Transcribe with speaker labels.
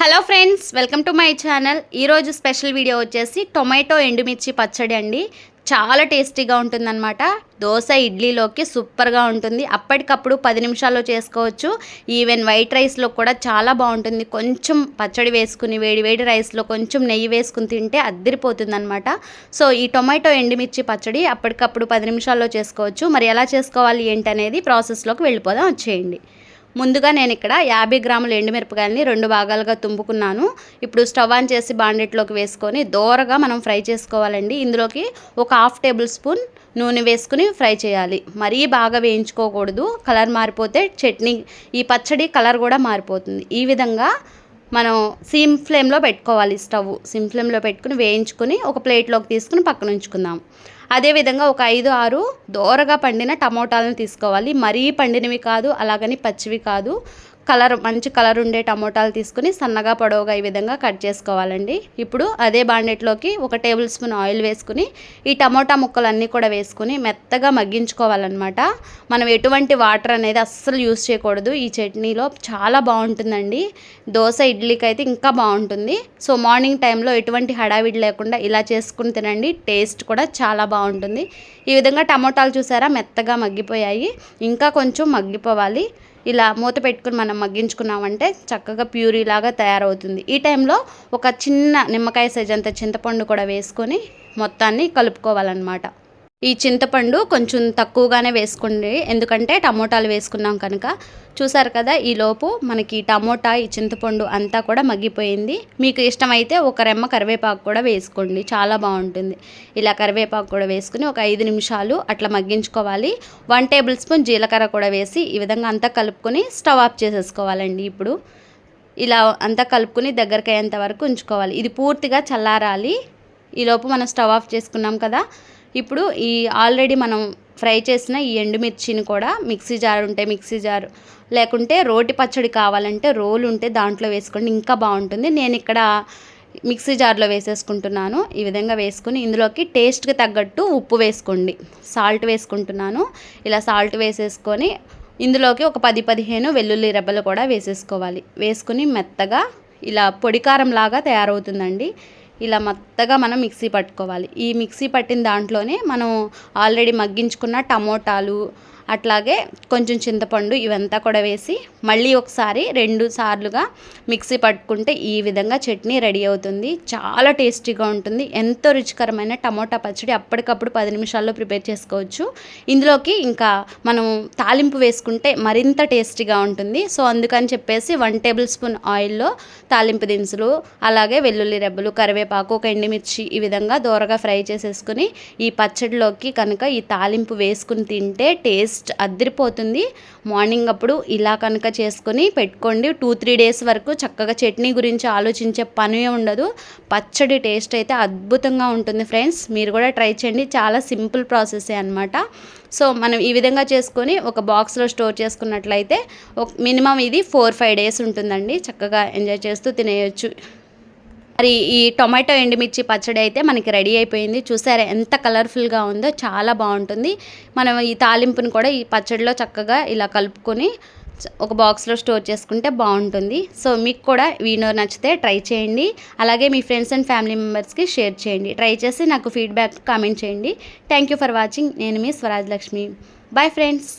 Speaker 1: Hello friends welcome to my channel. ఈరోజు special video వచ్చేసి tomato ఎండుమిర్చి పచ్చడి అండి. చాలా టేస్టీగా ఉంటుందన్నమాట. దోశ ఇడ్లీలోకి సూపర్గా ఉంటుంది. అప్పటికప్పుడు పది నిమిషాల్లో చేసుకోవచ్చు. ఈవెన్ వైట్ రైస్లో కూడా చాలా బాగుంటుంది. కొంచెం పచ్చడి వేసుకుని వేడి వేడి రైస్లో కొంచెం నెయ్యి వేసుకుని తింటే అద్దరిపోతుందనమాట సో ఈ టొమాటో ఎండుమిర్చి పచ్చడి అప్పటికప్పుడు పది నిమిషాల్లో చేసుకోవచ్చు. మరి ఎలా చేసుకోవాలి ఏంటనేది ప్రాసెస్లోకి వెళ్ళిపోదాం. వచ్చేయండి. ముందుగా నేను ఇక్కడ యాభై గ్రాముల ఎండుమిరపకాయలని రెండు భాగాలుగా తుంపుకున్నాను. ఇప్పుడు స్టవ్ ఆన్ చేసి బాండెట్లోకి వేసుకొని దోరగా మనం ఫ్రై చేసుకోవాలండి. ఇందులోకి ఒక హాఫ్ టేబుల్ స్పూన్ నూనె వేసుకుని ఫ్రై చేయాలి. మరీ బాగా వేయించుకోకూడదు. కలర్ మారిపోతే చట్నీ ఈ పచ్చడి కలర్ కూడా మారిపోతుంది. ఈ విధంగా మనం సిమ్ ఫ్లేమ్లో పెట్టుకోవాలి స్టవ్. సిమ్ ఫ్లేమ్లో పెట్టుకుని వేయించుకుని ఒక ప్లేట్లోకి తీసుకుని పక్కన ఉంచుకుందాం. అదేవిధంగా ఒక ఐదు ఆరు దోరగా పండిన టమోటాలను తీసుకోవాలి. మరీ పండినవి కాదు అలాగని పచ్చివి కాదు. కలర్ మంచి కలర్ ఉండే టమోటాలు తీసుకుని సన్నగా పొడవుగా ఈ విధంగా కట్ చేసుకోవాలండి. ఇప్పుడు అదే బాండెట్లోకి ఒక టేబుల్ స్పూన్ ఆయిల్ వేసుకుని ఈ టమోటా ముక్కలన్నీ కూడా వేసుకుని మెత్తగా మగ్గించుకోవాలన్నమాట. మనం ఎటువంటి వాటర్ అనేది అస్సలు యూస్ చేయకూడదు. ఈ చట్నీలో చాలా బాగుంటుందండి. దోశ ఇడ్లీకి అయితే ఇంకా బాగుంటుంది. సో మార్నింగ్ టైంలో ఎటువంటి హడావిడి లేకుండా ఇలా చేసుకుని తినండి. టేస్ట్ కూడా చాలా బాగుంటుంది. ఈ విధంగా టమోటాలు చూసారా? మెత్తగా మగ్గిపోయాయి. ఇంకా కొంచెం మగ్గిపోవాలి. ఇలా మూత పెట్టుకుని మనం మగ్గించుకున్నామంటే చక్కగా ప్యూరీ లాగా తయారవుతుంది. ఈ టైంలో ఒక చిన్న నిమ్మకాయ సైజ్ అంత చింతపండు కూడా వేసుకొని మొత్తాన్ని కలుపుకోవాలన్నమాట. ఈ చింతపండు కొంచెం తక్కువగానే వేసుకోండి. ఎందుకంటే టమోటాలు వేసుకున్నాం కనుక. చూసారు కదా ఈలోపు మనకి టమోటా ఈ చింతపండు అంతా కూడా మగ్గిపోయింది. మీకు ఇష్టమైతే ఒక రెమ్మ కరివేపాకు కూడా వేసుకోండి. చాలా బాగుంటుంది. ఇలా కరివేపాకు కూడా వేసుకుని ఒక ఐదు నిమిషాలు అట్లా మగ్గించుకోవాలి. వన్ టేబుల్ స్పూన్ జీలకర్ర కూడా వేసి ఈ విధంగా అంతా కలుపుకొని స్టవ్ ఆఫ్ చేసేసుకోవాలండి ఇప్పుడు. ఇలా అంతా కలుపుకొని దగ్గరికి అయ్యేంత వరకు ఉంచుకోవాలి. ఇది పూర్తిగా చల్లారాలి. ఈలోపు మనం స్టవ్ ఆఫ్ చేసుకున్నాం కదా ఇప్పుడు ఈ ఆల్రెడీ మనం ఫ్రై చేసిన ఈ ఎండుమిర్చిని కూడా మిక్సీ జార్ ఉంటే మిక్సీ జార్ లేకుంటే రోటి పచ్చడి కావాలంటే రోలు ఉంటే దాంట్లో వేసుకోండి ఇంకా బాగుంటుంది. నేను ఇక్కడ మిక్సీ జార్లో వేసేసుకుంటున్నాను. ఈ విధంగా వేసుకుని ఇందులోకి టేస్ట్కి తగ్గట్టు ఉప్పు వేసుకోండి. సాల్ట్ వేసుకుంటున్నాను. ఇలా సాల్ట్ వేసేసుకొని ఇందులోకి ఒక పది పదిహేను వెల్లుల్లి రెబ్బలు కూడా వేసేసుకోవాలి. వేసుకుని మెత్తగా ఇలా పొడికారం లాగా తయారవుతుందండి. ఇలా మెత్తగా మనం మిక్సీ పట్టుకోవాలి. ఈ మిక్సీ పట్టిన దాంట్లోనే మనం ఆల్రెడీ మగ్గించుకున్న టమోటాలు అట్లాగే కొంచెం చింతపండు ఇవంతా కూడా వేసి మళ్ళీ ఒకసారి రెండు సార్లుగా మిక్సీ పట్టుకుంటే ఈ విధంగా చట్నీ రెడీ అవుతుంది. చాలా టేస్టీగా ఉంటుంది. ఎంతో రుచికరమైన టమోటా పచ్చడి అప్పటికప్పుడు పది నిమిషాల్లో ప్రిపేర్ చేసుకోవచ్చు. ఇందులోకి ఇంకా మనం తాలింపు వేసుకుంటే మరింత టేస్టీగా ఉంటుంది. సో అందుకని చెప్పేసి వన్ టేబుల్ స్పూన్ ఆయిల్లో తాలింపు దినుసులు అలాగే వెల్లుల్లి రెబ్బలు కరివేపాకు ఒక ఎండుమిర్చి ఈ విధంగా దూరగా ఫ్రై చేసేసుకుని ఈ పచ్చడిలోకి కనుక ఈ తాలింపు వేసుకుని తింటే టేస్ట్ జస్ట్ అద్దరిపోతుంది. మార్నింగ్ అప్పుడు ఇలా కనుక చేసుకొని పెట్టుకోండి. టూ త్రీ డేస్ వరకు చక్కగా చట్నీ గురించి ఆలోచించే పని ఉండదు. పచ్చడి టేస్ట్ అయితే అద్భుతంగా ఉంటుంది ఫ్రెండ్స్. మీరు కూడా ట్రై చేయండి. చాలా సింపుల్ ప్రాసెసే అనమాట సో మనం ఈ విధంగా చేసుకొని ఒక బాక్స్లో స్టోర్ చేసుకున్నట్లయితే ఒక మినిమం ఇది ఫోర్ ఫైవ్ డేస్ ఉంటుందండి. చక్కగా ఎంజాయ్ చేస్తూ తినేయచ్చు. మరి ఈ టొమాటో ఎండుమిర్చి పచ్చడి అయితే మనకి రెడీ అయిపోయింది. చూసారా ఎంత కలర్ఫుల్గా ఉందో చాలా బాగుంటుంది. మనం ఈ తాలింపుని కూడా ఈ పచ్చడిలో చక్కగా ఇలా కలుపుకొని ఒక బాక్స్లో స్టోర్ చేసుకుంటే బాగుంటుంది. సో మీకు కూడా వీడియో నచ్చితే ట్రై చేయండి. అలాగే మీ ఫ్రెండ్స్ అండ్ ఫ్యామిలీ మెంబర్స్కి షేర్ చేయండి. ట్రై చేసి నాకు ఫీడ్బ్యాక్ కామెంట్ చేయండి. Thank you for watching. నేను మీ స్వరాజ్ లక్ష్మి. Bye friends.